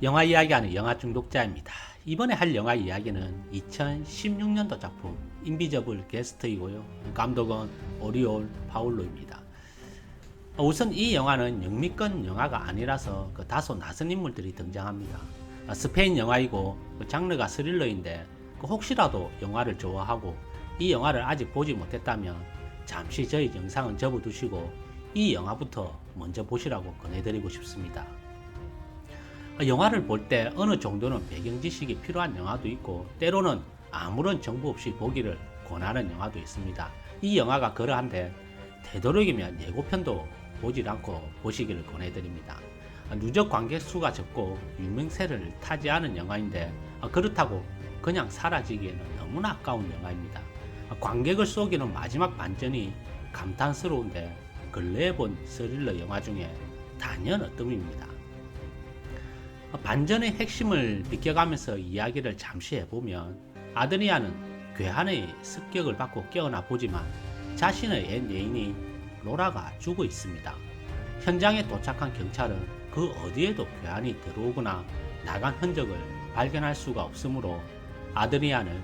영화 이야기하는 영화 중독자입니다. 이번에 할 영화 이야기는 2016년도 작품 인비저블 게스트이고요. 감독은 오리올 파울로입니다. 우선 이 영화는 영미권 영화가 아니라서 그 다소 낯선 인물들이 등장합니다. 스페인 영화이고 그 장르가 스릴러인데 그 혹시라도 영화를 좋아하고 이 영화를 아직 보지 못했다면 잠시 저희 영상은 접어두시고 이 영화부터 먼저 보시라고 권해드리고 싶습니다. 영화를 볼 때 어느 정도는 배경 지식이 필요한 영화도 있고 때로는 아무런 정보 없이 보기를 권하는 영화도 있습니다. 이 영화가 그러한데 되도록이면 예고편도 보질 않고 보시기를 권해드립니다. 누적 관객 수가 적고 유명세를 타지 않은 영화인데 그렇다고 그냥 사라지기에는 너무나 아까운 영화입니다. 관객을 속이는 마지막 반전이 감탄스러운데 근래에 본 스릴러 영화 중에 단연 어뜸입니다. 반전의 핵심을 비껴가면서 이야기를 잠시 해보면 아드리아는 괴한의 습격을 받고 깨어나 보지만 자신의 옛 여인이 로라가 죽어 있습니다. 현장에 도착한 경찰은 그 어디에도 괴한이 들어오거나 나간 흔적을 발견할 수가 없으므로 아드리아는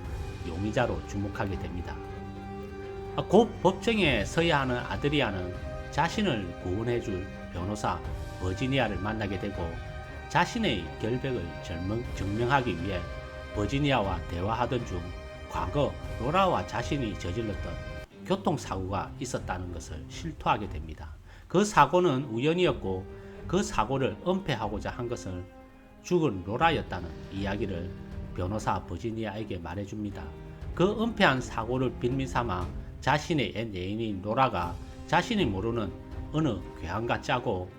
용의자로 주목하게 됩니다. 곧 법정에 서야 하는 아드리아는 자신을 구원해줄 변호사 버지니아를 만나게 되고 자신의 결백을 증명 하기 위해 버지니아와 대화하던 중 과거 로라와 자신이 저질렀던 교통사고가 있었다는 것을 실토하게 됩니다. 그 사고는 우연이었고 그 사고를 은폐하고자 한 것은 죽은 로라였다는 이야기를 변호사 버지니아에게 말해줍니다. 그 은폐한 사고를 빌미 삼아 자신의 옛 애인인 로라가 자신이 모르는 어느 괴한과 짜고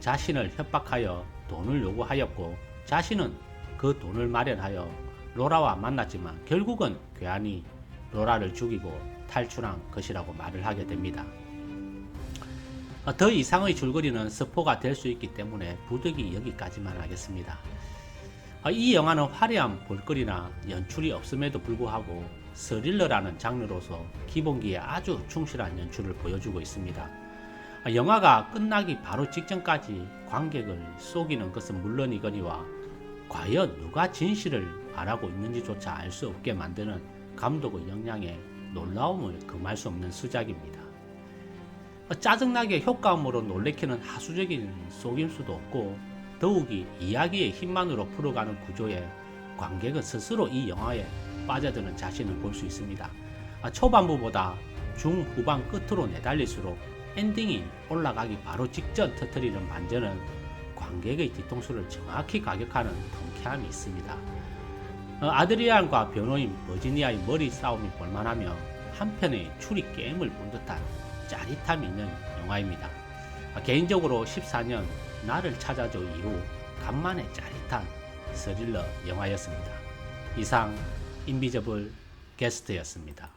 자신을 협박하여 돈을 요구하였고 자신은 그 돈을 마련하여 로라와 만났지만 결국은 괴한이 로라를 죽이고 탈출한 것이라고 말을 하게 됩니다. 더 이상의 줄거리는 스포가 될 수 있기 때문에 부득이 여기까지만 하겠습니다. 이 영화는 화려한 볼거리나 연출이 없음에도 불구하고 스릴러라는 장르로서 기본기에 아주 충실한 연출을 보여주고 있습니다. 영화가 끝나기 바로 직전까지 관객을 속이는 것은 물론이거니와 과연 누가 진실을 말하고 있는지조차 알 수 없게 만드는 감독의 역량에 놀라움을 금할 수 없는 수작입니다. 짜증나게 효과음으로 놀래키는 하수적인 속임수도 없고 더욱이 이야기의 힘만으로 풀어가는 구조에 관객은 스스로 이 영화에 빠져드는 자신을 볼 수 있습니다. 초반부보다 중후반 끝으로 내달릴수록 엔딩이 올라가기 바로 직전 터트리는 반전은 관객의 뒤통수를 정확히 가격하는 통쾌함이 있습니다. 아드리안과 변호인 버지니아의 머리 싸움이 볼만하며 한편의 추리 게임을 본 듯한 짜릿함이 있는 영화입니다. 개인적으로 14년 나를 찾아줘 이후 간만에 짜릿한 스릴러 영화였습니다. 이상 인비저블 게스트였습니다.